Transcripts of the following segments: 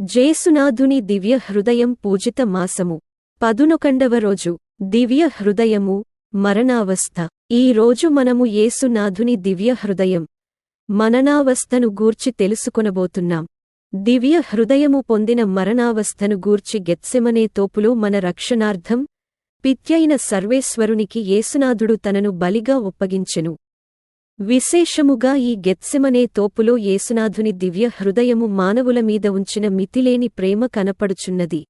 జేసునాథుని దివ్య హృదయం పూజిత మాసము. పదునొకండవ రోజు దివ్య హృదయము మరణావస్థ. ఈ రోజు మనము యేసునాథుని దివ్య హృదయం మననావస్థను గూర్చి తెలుసుకొనబోతున్నాం. దివ్య హృదయము పొందిన మరణావస్థను గూర్చి గెత్సెమనే తోపులో మన రక్షణార్థం పిత్యైన సర్వేశ్వరునికి యేసునాథుడు తనను బలిగా ఒప్పగించెను. విశేషముగా ఈ గెత్సెమనే తోపులో యేసునాథుని దివ్య హృదయము మానవుల మీద ఉంచిన మితిలేని ప్రేమ కనపడుచున్నది.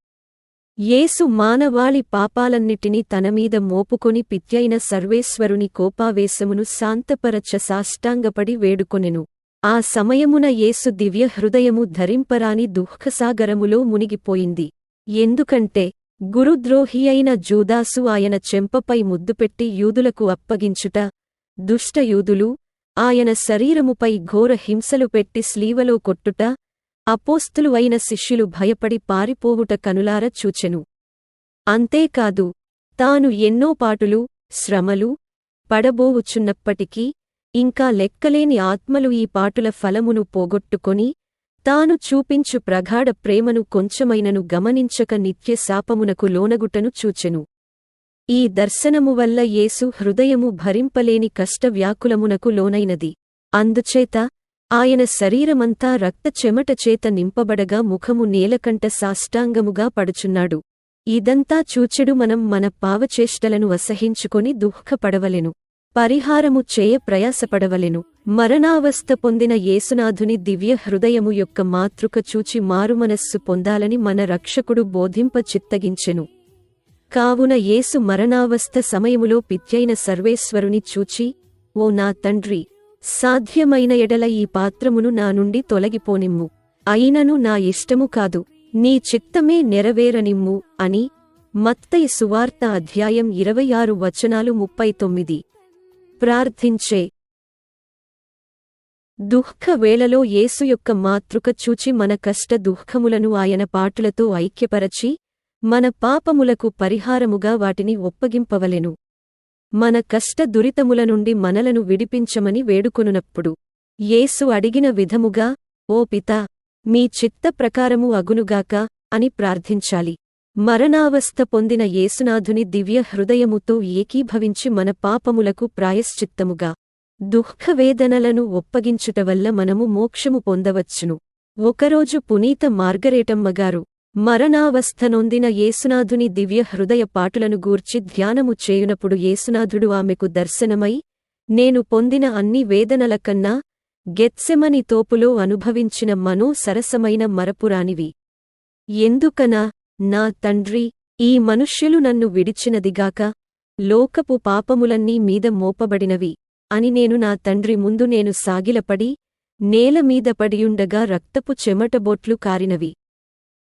యేసు మానవాళి పాపాలన్నిటినీ తనమీద మోపుకొని పిత్యైన సర్వేశ్వరుని కోపావేశమును శాంతపరచ సాష్టాంగపడి వేడుకొనెను. ఆ సమయమున యేసు దివ్య హృదయము ధరింపరాని దుఃఖసాగరములో మునిగిపోయింది. ఎందుకంటే గురుద్రోహి అయిన జూదాసు ఆయన చెంపపై ముద్దుపెట్టి యూదులకు అప్పగించుట దుష్టయూదులు ఆయన శరీరముపై ఘోర హింసలు పెట్టి స్లీవలో కొట్టుట అపోస్తులువైన అయిన శిష్యులు భయపడి పారిపోవుట కనులార చూచెను. అంతేకాదు తాను ఎన్నో పాటులు శ్రమలు పడబోవుచున్నప్పటికీ ఇంకా లెక్కలేని ఆత్మలు ఈ పాటుల ఫలమును పోగొట్టుకొని తాను చూపించు ప్రగాఢ ప్రేమను కొంచెమైనను గమనించక నిత్య శాపమునకు లోనగుటను చూచెను. ఈ దర్శనము వల్ల యేసు హృదయము భరింపలేని కష్టవ్యాకులమునకు లోనైనది. అందుచేత ఆయన శరీరమంతా రక్తచెమటచేత చేత నింపబడగా ముఖము నేలకంట సాష్టాంగముగా పడుచున్నాడు. ఇదంతా చూచెడు మనం మన పావచేష్టలను అసహించుకొని దుఃఖపడవలెను. పరిహారము చేయ ప్రయాసపడవలెను. మరణావస్థ పొందిన యేసునాథుని దివ్య హృదయము యొక్క మాతృక చూచి మారుమనస్సు పొందాలని మన రక్షకుడు బోధింప చిత్తగించెను. కావున యేసు మరణావస్థ సమయములో పిత్యైన సర్వేశ్వరుని చూచి ఓ నా తండ్రి సాధ్యమైన ఎడల ఈ పాత్రమును నా నుండి తొలగిపోనిమ్ము. అయినను నా ఇష్టము కాదు నీ చిత్తమే నెరవేరనిమ్ము అని మత్తయి సువార్త అధ్యాయం ఇరవై ఆరు వచనాలు ముప్పై తొమ్మిది ప్రార్థించే. దుఃఖ వేళలో యేసు యొక్క మాతృక చూచి మన కష్ట దుఃఖములను ఆయన పాటులతో ఐక్యపరచి మన పాపములకు పరిహారముగా వాటిని ఒప్పగింపవలెను. మన కష్ట దురితముల నుండి మనలను విడిపించమని వేడుకొనునప్పుడు యేసు అడిగిన విధముగా ఓ పితా మీ చిత్త ప్రకారము అగునుగాక అని ప్రార్థించాలి. మరణావస్థ పొందిన యేసునాథుని దివ్య హృదయముతో ఏకీభవించి మన పాపములకు ప్రాయశ్చిత్తముగా దుఃఖవేదనలను ఒప్పగించుట వల్ల మనము మోక్షము పొందవచ్చును. ఒకరోజు పునీత మార్గరేటమ్మగారు మరణావస్థ నొందిన యేసునాథుని దివ్య హృదయ పాటులను గూర్చి ధ్యానము చేయునప్పుడు యేసునాథుడు ఆమెకు దర్శనమై నేను పొందిన అన్ని వేదనల కన్నా గెత్సెమని తోపులో అనుభవించిన మనో సరసమైన మరపురానివి. ఎందుకనా నా తండ్రి ఈ మనుష్యులు నన్ను విడిచినదిగాక లోకపు పాపములన్నీ మీద మోపబడినవి అని నేను నా తండ్రి ముందు నేను సాగిలపడి నేలమీద పడియుండగా రక్తపు చెమటబోట్లు కారినవి.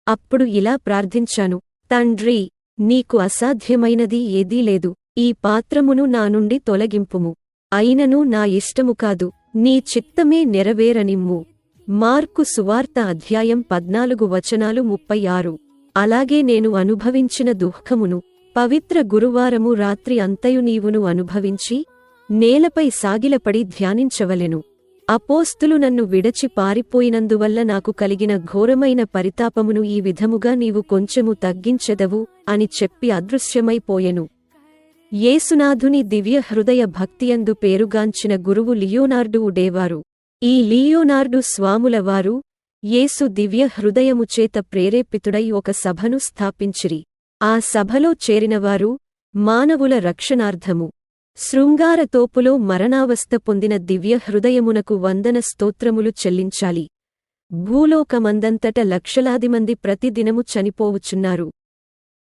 అప్పుడు ఇలా ప్రార్థించాను తండ్రి నీకు అసాధ్యమైనది ఏదీ లేదు ఈ పాత్రమును నా నుండి తొలగింపుము. అయినను నా ఇష్టము కాదు నీ చిత్తమే నెరవేరనిమ్ము. మార్కు సువార్త అధ్యాయం పద్నాలుగు వచనాలు ముప్పై ఆరు. అలాగే నేను అనుభవించిన దుఃఖమును పవిత్ర గురువారము రాత్రి అంతయు నీవును అనుభవించి నేలపై సాగిలపడి ధ్యానించవలెను. అపోస్తులు నన్ను విడచి పారిపోయినందువల్ల నాకు కలిగిన ఘోరమైన పరితాపమును ఈ విధముగా నీవు కొంచెము తగ్గించెదవు అని చెప్పి అదృశ్యమైపోయెను. యేసునాథుని దివ్య హృదయ భక్తియందు పేరుగాంచిన గురువు లియోనార్డు ఉడేవారు. ఈ లియోనార్డు స్వాములవారు యేసు దివ్య హృదయము చేత ప్రేరేపితుడై ఒక సభను స్థాపించిరి. ఆ సభలో చేరినవారు మానవుల రక్షణార్థము. శృంగారతోపులో మరణావస్థ పొందిన దివ్య హృదయమునకు వందన స్తోత్రములు చెల్లించాలి. భూలోకమందంతట లక్షలాది మంది ప్రతిదినము చనిపోవుచున్నారు.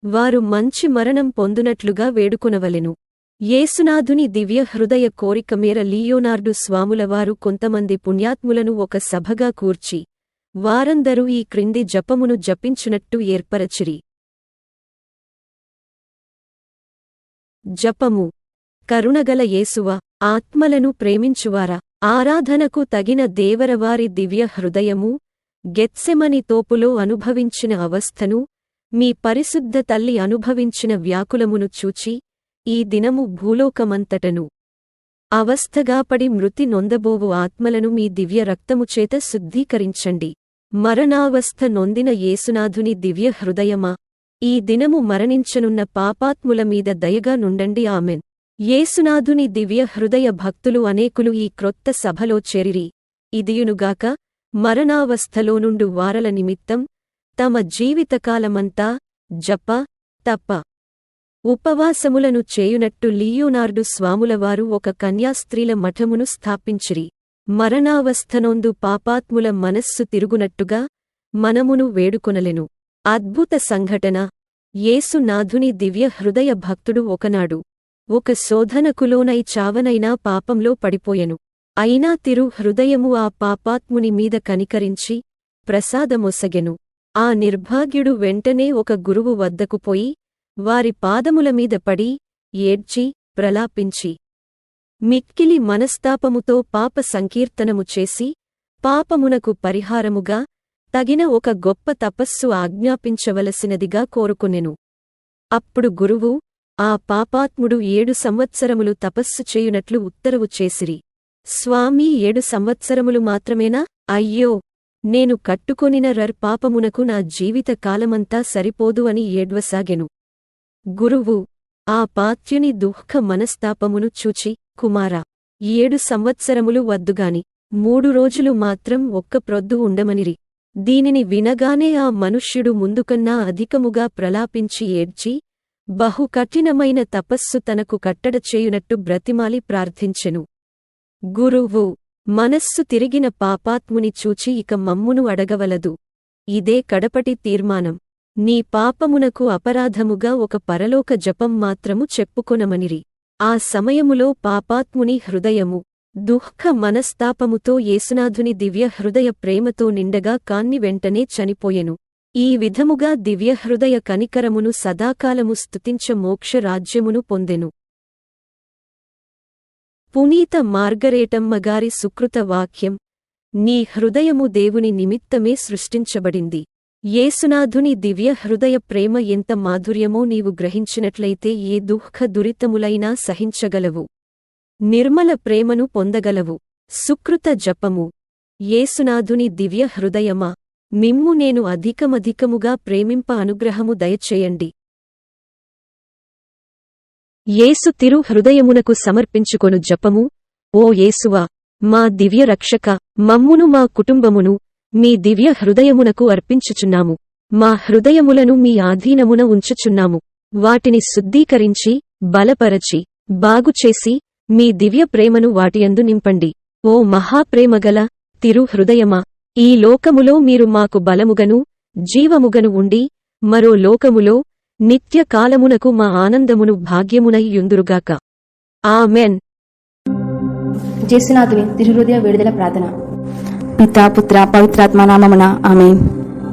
వారు మంచి మరణం పొందునట్లుగా వేడుకొనవలెను. యేసునాథుని దివ్య హృదయ కోరిక మేర లియోనార్డు స్వాములవారు కొంతమంది పుణ్యాత్ములను ఒక సభగా కూర్చి వారందరూ ఈ క్రింది జపమును జపించునట్టు ఏర్పరచిరి. జపము కరుణగల యేసువ ఆత్మలను ప్రేమించువారా? ఆరాధనకు తగిన దేవరవారి దివ్య హృదయము గెత్సెమని తోపులో అనుభవించిన అవస్థను మీ పరిశుద్ధ తల్లి అనుభవించిన వ్యాకులమును చూచి ఈ దినము భూలోకమంతటను. అవస్థగాపడి మృతి నొందబోవు ఆత్మలను మీ దివ్య రక్తముచేత శుద్ధీకరించండి. మరణావస్థ నొందిన యేసునాథుని దివ్య హృదయమా? ఈ దినము మరణించనున్న పాపాత్ముల మీద దయగా నుండండి. ఆమెన్. యేసునాథుని దివ్య హృదయ భక్తులు అనేకులు ఈ క్రొత్త సభలో చేరిరి. ఇదియునుగాక మరణావస్థలోనుండు వారల నిమిత్తం తమ జీవితకాలమంతా జప తప్ప ఉపవాసములను చేయునట్టు లియోనార్డు స్వాములవారు ఒక కన్యాస్త్రీల మఠమును స్థాపించిరి. మరణావస్థనొందు పాపాత్ముల మనస్సు తిరుగునట్టుగా మనమును వేడుకొనలెను. అద్భుత సంఘటన యేసునాథుని దివ్య హృదయ భక్తుడు ఒకనాడు. ఒక శోధనకులోనై చావనైనా పాపంలో పడిపోయెను. అయినా తిరు హృదయము ఆ పాపాత్ముని మీద కనికరించి ప్రసాదమొసగెను. ఆ నిర్భాగ్యుడు వెంటనే ఒక గురువు వద్దకు పోయి వారి పాదముల మీద పడి ఏడ్చి ప్రలాపించి మిక్కిలి మనస్తాపముతో పాప సంకీర్తనము చేసి పాపమునకు పరిహారముగా తగిన ఒక గొప్ప తపస్సు ఆజ్ఞాపించవలసినదిగా కోరుకునెను. అప్పుడు గురువు ఆ పాపాత్ముడు ఏడు సంవత్సరములు తపస్సు చేయునట్లు ఉత్తరవు చేసిరి. స్వామీ ఏడు సంవత్సరములు మాత్రమేనా? అయ్యో! నేను కట్టుకొనిన రర్ పాపమునకు నా జీవిత కాలమంతా సరిపోదు అని ఏడ్వసాగెను. గురువు ఆ పాత్యుని దుఃఖ మనస్తాపమును చూచి కుమారా! ఏడు సంవత్సరములు వద్దుగాని మూడు రోజులు మాత్రం ఒక్క ప్రొద్దు ఉండమనిరి. దీనిని వినగానే ఆ మనుష్యుడు ముందుకన్నా అధికముగా ప్రలాపించి ఏడ్చి బహు కఠినమైన తపస్సు తనకు కట్టడ చేయునట్టు బ్రతిమాలి ప్రార్థించెను. గురువు మనస్సు తిరిగిన పాపాత్ముని చూచి ఇక మమ్మును అడగవలదు. ఇదే కడపటి తీర్మానం. నీ పాపమునకు అపరాధముగా ఒక పరలోక జపం మాత్రము చెప్పుకొనమనిరి. ఆ సమయములో పాపాత్ముని హృదయము దుఃఖ మనస్తాపముతో యేసునాథుని దివ్య హృదయ ప్రేమతో నిండగా కాన్ని వెంటనే చనిపోయెను. ఈ విధముగా దివ్యహృదయ కనికరమును సదాకాలము స్తుతించ మోక్ష రాజ్యమును పొందెను. పునీత మార్గరేటమ్మగారి సుకృత వాక్యం నీ హృదయము దేవుని నిమిత్తమే సృష్టించబడింది. యేసునాథుని దివ్య హృదయ ప్రేమ ఎంత మాధుర్యమో నీవు గ్రహించినట్లయితే ఏ దుఃఖ దురితములైనా సహించగలవు. నిర్మల ప్రేమను పొందగలవు. సుకృత జపము. యేసునాథుని దివ్య హృదయమా మిమ్ము నేను అధికమధికముగా ప్రేమింప అనుగ్రహము దయచేయండి. యేసు తిరు హృదయమునకు సమర్పించుకొను జపము. ఓ యేసువా మా దివ్య రక్షక మమ్మును మా కుటుంబమును మీ దివ్య హృదయమునకు అర్పించుచున్నాము. మా హృదయములను మీ ఆధీనమున ఉంచుచున్నాము. వాటిని శుద్ధీకరించి బలపరచి బాగుచేసి మీ దివ్య ప్రేమను వాటియందు నింపండి. ఓ మహాప్రేమగల తిరు హృదయమా ఈ లోకములో మీరు మాకు బలముగను జీవముగను ఉండి మరో లోకములో నిత్య కాలమునకు మా ఆనందమును భాగ్యమునై యుందురుగాక. ఆమెన్. జేసునాథుని తిరుహృదయ విడుదల ప్రార్థన. పితా పుత్ర పవిత్రాత్మ నామమున ఆమె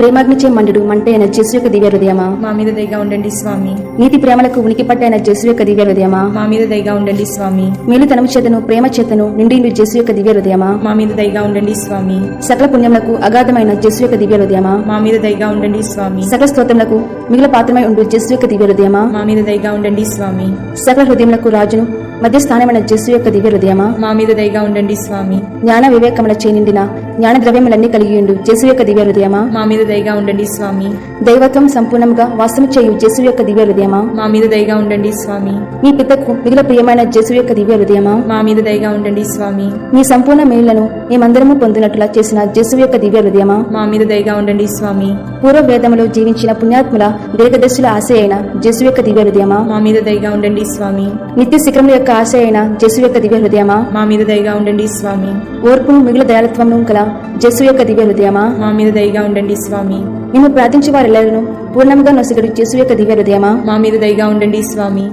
ప్రేమాగ్నిచే మండుడు మంటైన జస్సు యొక్క దివ్య హృదయమా? మా మీద దయగా ఉండండి స్వామి. నీతి ప్రేమలకు ఉనికి పట్టైన జస్సు యొక్క దివ్య హృదయమా? మా మీద దయగా ఉండండి స్వామి. మేలుతనము చేతను ప్రేమ చేతను నిండి జస్సు యొక్క దివ్య హృదయమా? మా మీద దయగా ఉండండి స్వామి. సకల పుణ్యములకు అగాధమైన జస్సు యొక్క దివ్య హృదయమా? మా మీద దయగా ఉండండి స్వామి. సకల స్తోత్రములకు మిగిలిన పాత్రమై ఉండు జస్సు యొక్క దివ్య హృదయమా? మా మీద దయగా ఉండండి స్వామి. సకల హృదయములకు రాజును మధ్య స్థానమైన జస్సు యొక్క దివ్య హృదయమా? మా మీద దయగా ఉండండి స్వామి. జ్ఞాన వివేకముల నిండిన జ్ఞాన ద్రవ్యములన్నీ కలిగి ఉండు జస్సు యొక్క దివ్య హృదయమా? మా మీద దయగా ఉండండి స్వామి. దైవత్వం సంపూర్ణంగా వాసన చేయు జేసు యొక్క దివ్య హృదయమా? మా మీద దయగా ఉండండి స్వామి. మీ పితకు మిగిలిన ప్రియమైన జేసు యొక్క దివ్య హృదయమా? మా మీద దయగా ఉండండి స్వామి. మీ సంపూర్ణ మేలులను మేమందరము పొందినట్లుగా చేసిన జేసు యొక్క దివ్య హృదయమా? మా మీద దయగా ఉండండి స్వామి. పూర్వ వేదములో జీవించిన పుణ్యాత్ముల దీర్ఘదర్శుల ఆశ అయిన జేసు యొక్క దివ్య హృదయమా? మా మీద దయగా ఉండండి స్వామి. నిత్య శిఖరముల యొక్క ఆశ అయిన జేసు యొక్క దివ్య హృదయమా? మా మీద దయగా ఉండండి స్వామి. ఓర్పును మిగిలిన దయాలత్వమును గల జేసు యొక్క దివ్య హృదయమా? మా మీద దయగా ఉండండి స్వామి స్వామి. మేము ప్రార్థించే వారెల్లరూ పూర్ణంగా నొసగడు చేసు యొక్క దివ్య హృదయమా? మా మీద దయగా ఉండండి స్వామి.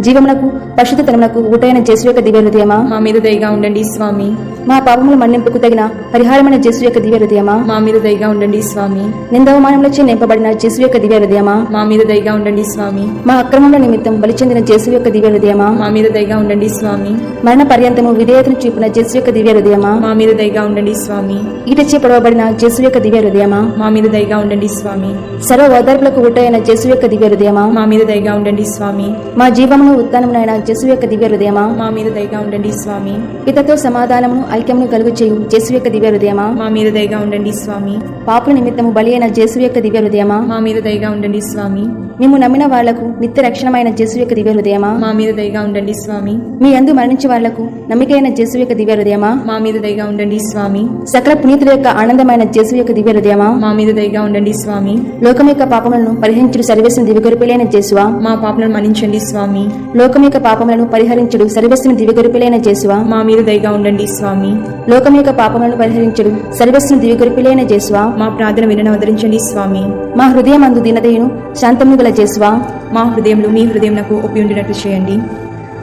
జీవమునకు పరిశుద్ధతనమునకు ఊటైన జేసు యొక్క దివ్య హృదయమా మా మీద దయగా ఉండండి స్వామి. మా పాపముల మన్నింపుకు తగిన పరిహారమైన జేసు యొక్క దివ్య హృదయమా మా మీద దయగా ఉండండి స్వామి. నిందవమానములచే నింపబడిన జేసు యొక్క దివ్య హృదయమా మా మీద దయగా ఉండండి స్వామి. మా అక్రమముల నిమిత్తం బలి చెందిన జేసు యొక్క దివ్య హృదయమా మా మీద దయగా ఉండండి స్వామి. మరణ పర్యంతము విధేయతను చూపిన జేసు యొక్క దివ్య హృదయమా మా మీద దయగా ఉండండి స్వామి. ఈటచే పొడవబడిన జేసు యొక్క దివ్య హృదయమా మా మీద దయగా ఉండండి స్వామి. సర్వ ఓదార్పులకు ఊటైన జేసు యొక్క దివ్య హృదయమా మా మీద దయగా ఉండండి స్వామి. మా జీవమును ఉత్తానమునైన జేసు యొక్క దివ్య హృదయమా? మా మీద దయగా ఉండండి స్వామి. పితతో సమాధానమును ఐక్యమును కలుగు చేయు జేసు యొక్క దివ్య హృదయమా? మా మీద దయగా ఉండండి స్వామి. పాపుల నిమిత్తము బలి అయిన జేసు యొక్క దివ్య హృదయమా? మా మీద దయగా ఉండండి స్వామి. మేము నమ్మిన వాళ్ళకు నిత్య రక్షణమైన జేసు యొక్క దివ్య హృదయమా? మా మీద దయగా ఉండండి స్వామి. మీ అందు మరణించే వాళ్ళకు నమ్మికైన జేసు యొక్క దివ్య హృదయమా? మా మీద దయగా ఉండండి స్వామి. సకల పునీతుల యొక్క ఆనందమైన జేసు యొక్క దివ్య హృదయమా? మా మీద దయగా ఉండండి స్వామి. లోకం యొక్క పాపములను పరిహరించుడు సర్వేసిన దివ్యగొరిపిలైన జేసువా మా పాపలను మన్నించండి స్వామి. లోకం యొక్క పాపములను పరిహరించుడు. సర్వేసిన దివ్యగొరిపిలైన జేసువా. మా మీద దయగా ఉండండి స్వామి. లోకం యొక్క పాపములను పరిహరించుడు. సర్వేసిన దివ్యగొరిపిలైన జేసువా. మా ప్రార్థన వినను అవతరించండి స్వామి. మా హృదయమందు దినదయును శాంతము గల జేసువా. మా హృదయంలో మీ హృదయంకు ఒప్పి ఉండినట్లు చేయండి.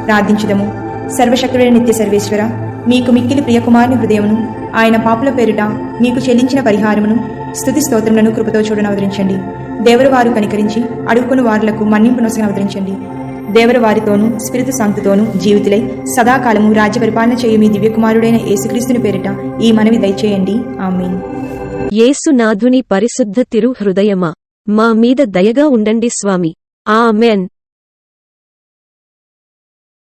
ప్రార్థించుదము. సర్వశక్తుడైన నిత్య సర్వేశ్వర మీకు మిక్కిలి ప్రియకుమారుని హృదయమును ఆయన పాపుల పేరిట మీకు చెల్లించిన పరిహారమును స్తుతి స్తోత్రములను కృపతో చూడని అవతరించండి దేవరు వారు కనికరించి అడుగుకుని వారులకు మన్నింపు నొసగని అవతరించండి దేవరవారితోనూ స్పిరితు శాంతితోనూ జీవితులై సదాకాలము రాజ్య పరిపాలన చేయు మీ దివ్యకుమారుడైన యేసుక్రీస్తుని పేరిట ఈ మనవి దయచేయండి. ఆమీన్. యేసునాథుని పరిశుద్ధ తిరు హృదయమా మా మీద దయగా ఉండండి స్వామి. ఆమెన్.